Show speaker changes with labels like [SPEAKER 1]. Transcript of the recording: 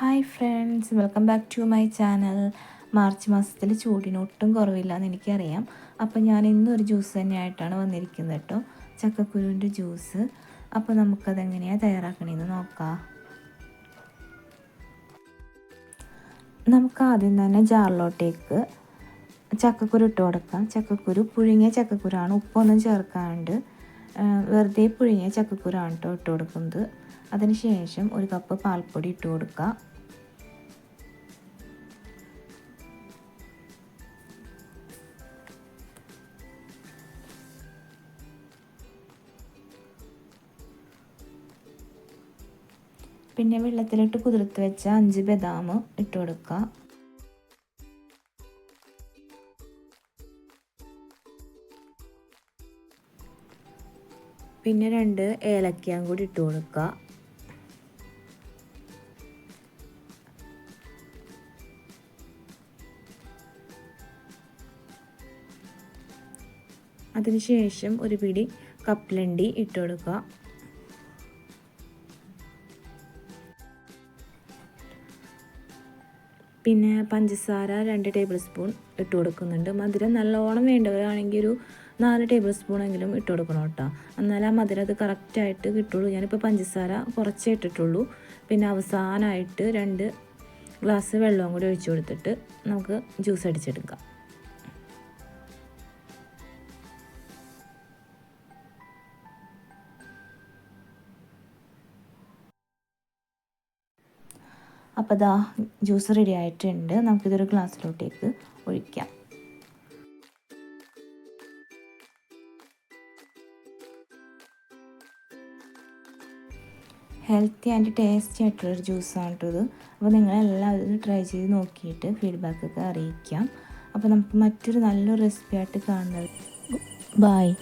[SPEAKER 1] Hi friends welcome back to my channel. March മാസത്തിൽ ചൂടിന് ഒട്ടും കുറവില്ല എന്ന് എനിക്കറിയാം. അപ്പോൾ ഞാൻ ഇന്നൊരു ജ്യൂസ് തന്നെയായിട്ടാണ് വന്നിരിക്കുന്നത് കേട്ടോ. ചക്കക്കുരുവിന്റെ ജ്യൂസ്. അപ്പോൾ നമുക്കതെങ്ങനെയാണ് തയ്യാറാക്കണമെന്ന് നോക്കാം. നമുക്ക് ആദ്യം തന്നെ ജാറിലോട്ടേക്ക് ചക്കക്കുരു ഇട്ട് കൊടുക്കാം. ചക്കക്കുരു പുഴുങ്ങിയ ചക്കക്കുരാണ്. ഉപ്പൊന്നും ചേർക്കാണ്ട് വെറുതെ പുഴുങ്ങിയ ചക്കക്കുരാണ് കേട്ടോ ഇട്ട് കൊടുക്കുന്നത്. അതിനുശേഷം ഒരു കപ്പ് പാൽപ്പൊടി ഇട്ട് കൊടുക്കുക പിന്നെ വെള്ളത്തിലിട്ട് കുതിർത്ത് വെച്ച അഞ്ച് ബദാം ഇട്ട് കൊടുക്കുക പിന്നെ രണ്ട് ഏലക്കയും കൂടി ഇട്ട് കൊടുക്കുക അതിനുശേഷം ഒരു പിടി കപ്പലണ്ടി ഇട്ട് കൊടുക്കുക പിന്നെ പഞ്ചസാര രണ്ട് ടേബിൾ സ്പൂൺ ഇട്ട് കൊടുക്കുന്നുണ്ട്. മധുരം നല്ലോണം വേണ്ടവരാണെങ്കിൽ ഒരു നാല് ടേബിൾ സ്പൂണെങ്കിലും ഇട്ട് കൊടുക്കണം കേട്ടോ. എന്നാൽ ആ മധുരം അത് കറക്റ്റായിട്ട് കിട്ടുള്ളൂ. ഞാനിപ്പോൾ പഞ്ചസാര കുറച്ചേ ഇട്ടിട്ടുള്ളൂ. പിന്നെ അവസാനമായിട്ട് രണ്ട് ഗ്ലാസ് വെള്ളവും കൂടി ഒഴിച്ചു കൊടുത്തിട്ട് നമുക്ക് ജ്യൂസ് അടിച്ചെടുക്കാം. അപ്പോൾ ദാ ജ്യൂസ് റെഡി ആയിട്ടുണ്ട്. നമുക്കിതൊരു ഗ്ലാസ്സിലോട്ടേക്ക് ഒഴിക്കാം. ഹെൽത്തി ആൻഡ് ടേസ്റ്റി ആയിട്ടുള്ളൊരു ജ്യൂസാണ് കേട്ടോ ഇത് അപ്പോൾ നിങ്ങളെല്ലാവരും ട്രൈ ചെയ്ത് നോക്കിയിട്ട് ഫീഡ്ബാക്കൊക്കെ അറിയിക്കാം. അപ്പോൾ നമുക്ക് മറ്റൊരു നല്ലൊരു റെസിപ്പി ആയിട്ട് കാണുന്നത്. ബായ്